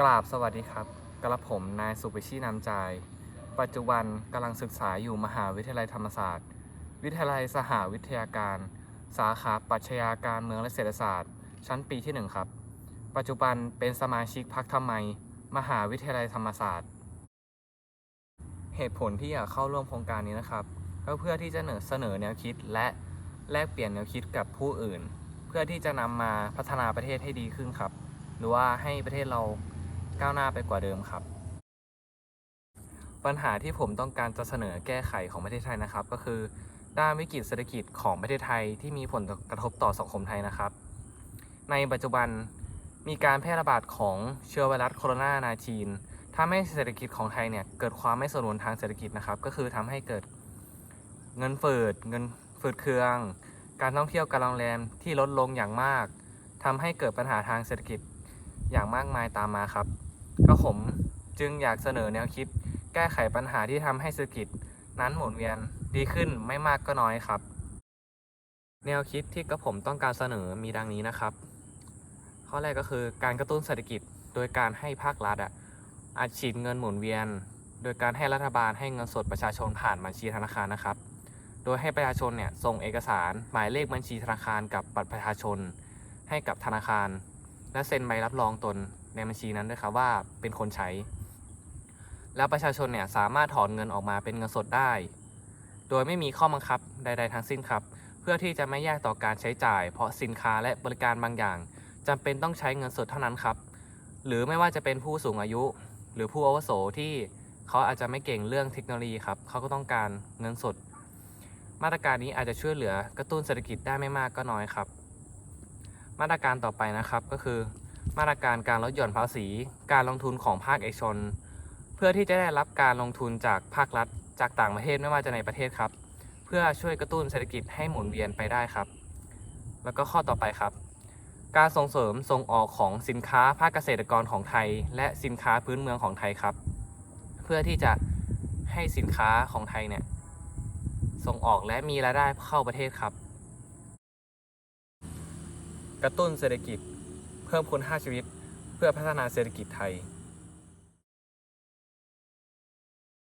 กราบสวัสดีครับ กระผมนายสุปชีนามจปัจจุบันกำลังศึกษาอยู่มหาวิทยาลัยธรรมศาสตร์ วิทยาลัยสหวิทยาการ สาขาปรัชญาการเมืองและเศรษฐศาสตร์ ชั้นปีที่ 1 ครับ ปัจจุบันเป็นสมาชิกพรรคธรรมัยมหาวิทยาลัยธรรมศาสตร์ เหตุผลที่อยากเข้าร่วมโครงการนี้นะครับก็เพื่อที่จะเสนอเสนอแนวคิดและแลกเปลี่ยนแนวคิดกับผู้อื่น เพื่อที่จะนำมาพัฒนาประเทศให้ดีขึ้นครับ หรือว่าให้ประเทศเรา ก้าวหน้าไปกว่าเดิมครับ ปัญหาที่ผมต้องการจะเสนอแก้ไขของประเทศไทยนะครับ ก็คือ ด้านวิกฤตเศรษฐกิจของประเทศไทยที่มีผลกระทบต่อสังคมไทยนะครับ ในปัจจุบันมีการแพร่ระบาดของเชื้อไวรัสโคโรนา 19 ทำให้เศรษฐกิจของไทยเนี่ยเกิดความไม่สมดุลทางเศรษฐกิจนะครับ ก็คือทำให้เกิดเงินเฟ้อเงินฝืดเคือง การท่องเที่ยวการโรงแรมที่ลดลงอย่างมากทำให้เกิดปัญหาทางเศรษฐกิจ อย่างมากมายตามมาครับ ก็ผมจึงอยากเสนอแนวคิด แก้ไขปัญหาที่ทำให้เศรษฐกิจ นั้นหมุนเวียนดีขึ้นไม่มากก็น้อยครับ แนวคิดที่กระผมต้องการเสนอมีดังนี้นะครับ ข้อแรกก็คือการกระตุ้นเศรษฐกิจโดยการให้ภาครัฐอะอัดฉีดเงินหมุนเวียน โดยการให้รัฐบาลให้เงินสดประชาชนผ่านบัญชีธนาคารนะครับ โดยให้ประชาชนเนี่ยส่งเอกสารหมายเลขบัญชีธนาคารกับบัตรประชาชน ให้กับธนาคาร และเซ็นใบรับรองตนในบัญชีนั้นด้วยครับว่าเป็นคนใช้ แล้วประชาชนเนี่ยสามารถถอนเงินออกมาเป็นเงินสดได้ โดยไม่มีข้อบังคับใด ๆทั้งสิ้นครับ เพื่อที่จะไม่แยกต่อการใช้จ่าย เพราะสินค้าและบริการบางอย่างจำเป็นต้องใช้เงินสดเท่านั้นครับ หรือไม่ว่าจะเป็นผู้สูงอายุ หรือผู้อาวุโสที่เขาอาจจะไม่เก่งเรื่องเทคโนโลยีครับเขาก็ต้องการเงินสด มาตรการนี้อาจจะช่วยเหลือกระตุ้นเศรษฐกิจได้ไม่มากก็น้อยครับ มาตรการต่อไปนะครับก็คือมาตรการการลดหย่อนภาษี การลงทุนของภาคเอกชน เพื่อที่จะได้รับการลงทุนจากภาครัฐ จากต่างประเทศไม่ว่าจะในประเทศครับ เพื่อช่วยกระตุ้นเศรษฐกิจให้หมุนเวียนไปได้ครับ แล้วก็ข้อต่อไปครับ การส่งเสริมส่งออกของสินค้าภาคเกษตรกรของไทย และสินค้าพื้นเมืองของไทยครับ เพื่อที่จะให้สินค้าของไทยเนี่ยส่งออกและมีรายได้เข้าประเทศครับ กระตุ้นเศรษฐกิจ เพิ่มคุณค่าชีวิต เพื่อพัฒนาเศรษฐกิจไทย